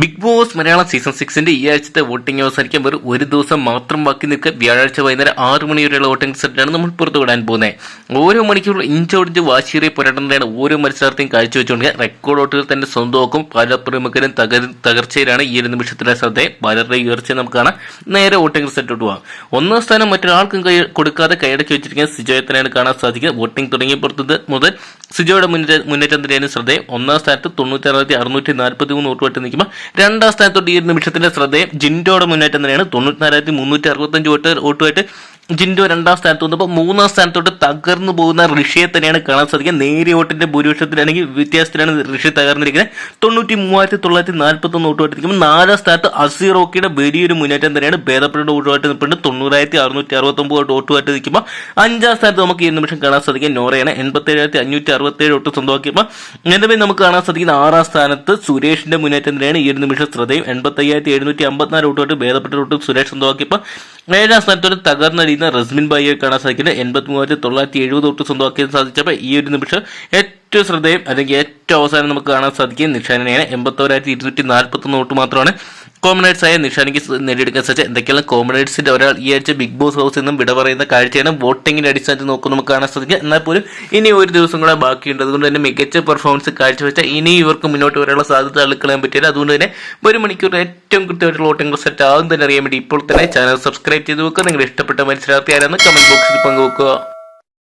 Big boss Malayalam season സിക്സിന്റെ ഈ ആഴ്ചത്തെ വോട്ടിംഗ് അവസാനിക്കാൻ വെറും ഒരു ദിവസം മാത്രം ബാക്കി നിൽക്കുക. വ്യാഴാഴ്ച വൈകുന്നേരം ആറ് മണിവരെയുള്ള വോട്ടിംഗ് സെറ്റാണ് നമ്മൾ പുറത്തു വിടാൻ പോകുന്നത്. ഓരോ മണിക്കൂർ ഇഞ്ചോടിഞ്ച് വാശിയേറിയ പോരാട്ടത്തിലാണ് ഓരോ മത്സരാർത്ഥിയും കാഴ്ചവെച്ചുകൊണ്ട് റെക്കോർഡ് വോട്ടുകൾ തന്നെ സ്വന്തമാക്കും. പല പ്രമുഖരും തകർ തകർച്ചയിലാണ് ഈ ഒരു നിമിഷത്തിലെ ശ്രദ്ധയെ പലരുടെ ഉയർച്ച നമുക്ക് കാണാം. നേരെ വോട്ടിംഗ് സെറ്റോട്ട് പോകാം ഒന്നാം സ്ഥാനം മറ്റൊരാൾക്കും കൈ കൊടുക്കാതെ കൈയടക്കി വെച്ചിരിക്കുന്ന സിജോയെ കാണാൻ സാധിക്കുക വോട്ടിംഗ് തുടങ്ങിയ പുറത്ത് മുതൽ സിജോയുടെ മുന്നേറ്റ തന്നെയാണ് ശ്രദ്ധയെ. ഒന്നാം സ്ഥാനത്ത് തൊണ്ണൂറ്റാറായിരത്തി അറുന്നൂറ്റി നാൽപ്പത്തി മൂന്ന് വോട്ട് നിൽക്കുമ്പോൾ രണ്ടാം സ്ഥാനത്തോട്ട് ഈ ഒരു നിമിഷത്തിന്റെ ശ്രദ്ധേയം ജിൻഡോയുടെ മുന്നേറ്റം തന്നെയാണ്. തൊണ്ണൂറ്റിനാലായിരത്തി മുന്നൂറ്റി അറുപത്തഞ്ച് വോട്ട് വോട്ടുമായിട്ട് ജിൻഡോ രണ്ടാം സ്ഥാനത്ത് വന്നപ്പോൾ മൂന്നാം സ്ഥാനത്തോട്ട് തകർന്നു പോകുന്ന ഋഷിയെ തന്നെയാണ് കാണാൻ സാധിക്കുക. നേരിയ വോട്ടിന്റെ ഭൂരിപക്ഷത്തിലാണെങ്കിൽ വ്യത്യാസത്തിലാണ് ഋഷി തകർന്നിരിക്കുന്നത്. തൊണ്ണൂറ്റി മൂവായിരത്തി തൊള്ളായിരത്തി നാൽപ്പത്തി ഒന്ന് വോട്ട് നിൽക്കുമ്പോൾ നാലാം സ്ഥാനത്ത് അസിറോക്കിയുടെ വലിയൊരു മുന്നേറ്റം തന്നെയാണ് ഭേദപ്പെട്ട വോട്ടുമായിട്ട് നിൽപ്പുണ്ട് തൊണ്ണൂറായിരത്തി അറുന്നൂറ്റി അറുപത്തൊമ്പത് വോട്ടുമായിട്ട് നിൽക്കുമ്പോൾ അഞ്ചാം സ്ഥാനത്ത് നമുക്ക് ഈ നിമിഷം കാണാൻ സാധിക്കുക. നോറയാണ് എൺപത്തേഴായിരത്തി അഞ്ഞൂറ്റി അറുപത്തേഴ് വോട്ട് സ്വന്തമാക്കിയപ്പോൾ നിലവിൽ നമുക്ക് കാണാൻ സാധിക്കുന്ന ആറാം സ്ഥാനത്ത് സുരേഷിന്റെ മുന്നേറ്റം തന്നെയാണ് ഈ ഒരു നിമിഷം ശ്രദ്ധയും. എൺപത്തയ്യായിരത്തി എഴുന്നൂറ്റി അമ്പത്തിനാല് വോട്ടുമായിട്ട് ഭേദപ്പെട്ട വോട്ട് സുരേഷ് സ്വന്തമാക്കിയപ്പോൾ ഏഴാം സ്ഥാനത്തോട് തകർന്നടിയുന്ന റസ്മിൻ ബായിയെ കാണാൻ സാധിക്കുന്നത് എൺപത്തി മൂവായിരത്തി തൊള്ളായിരത്തി എഴുപത് തൊട്ട് സ്വന്തമാക്കാൻ സാധിച്ചപ്പോൾ ഈ ഒരു നിമിഷം ഏറ്റവും ശ്രദ്ധയും അല്ലെങ്കിൽ ഏറ്റവും അവസാനം നമുക്ക് കാണാൻ സാധിക്കും നിഷാനിനെയാണ്. എൺപത്തോരായിരത്തി ഇരുന്നൂറ്റി നാൽപ്പത്തൊന്ന് തൊട്ട് മാത്രമാണ് കോമണേഴ്സ് ആയ നിഷാനിക്ക് നേടിയെടുക്കാൻ സാധിച്ച എന്തൊക്കെയാണ് കോമണേഴ്സിന്റെ ഒരാൾ ഈ ആഴ്ച ബിഗ് ബോസ് ഹൗസിൽ നിന്നും വിട പറയുന്ന കാഴ്ചയാണ്. വോട്ടിങ്ങിന്റെ അടിസ്ഥാനത്തിൽ നോക്കുമ്പോൾ നമുക്ക് കാണാൻ സാധിക്കുക. എന്നാൽ പോലും ഇനി ഒരു ദിവസം കൂടെ ബാക്കിയുണ്ട്. അതുകൊണ്ട് തന്നെ മികച്ച പെർഫോമൻസ് കാഴ്ചവെച്ച ഇനി ഇവർക്ക് മുന്നോട്ട് വരാനുള്ള സാധ്യത തള്ളിക്കളയാൻ പറ്റില്ല. അതുകൊണ്ട് തന്നെ ഒരു മണിക്കൂർ ഏറ്റവും കൃത്യമായിട്ടുള്ള വോട്ടിംഗ് സെറ്റ് ആകും തന്നെ അറിയാൻ വേണ്ടി ഇപ്പോൾ തന്നെ ചാനൽ സബ്സ്ക്രൈബ് ചെയ്ത് വെക്കുക. നിങ്ങൾ ഇഷ്ടപ്പെട്ട മത്സരാർത്ഥി ആരാന്ന് കമന്റ് ബോക്സിൽ പങ്കുവെക്കുക.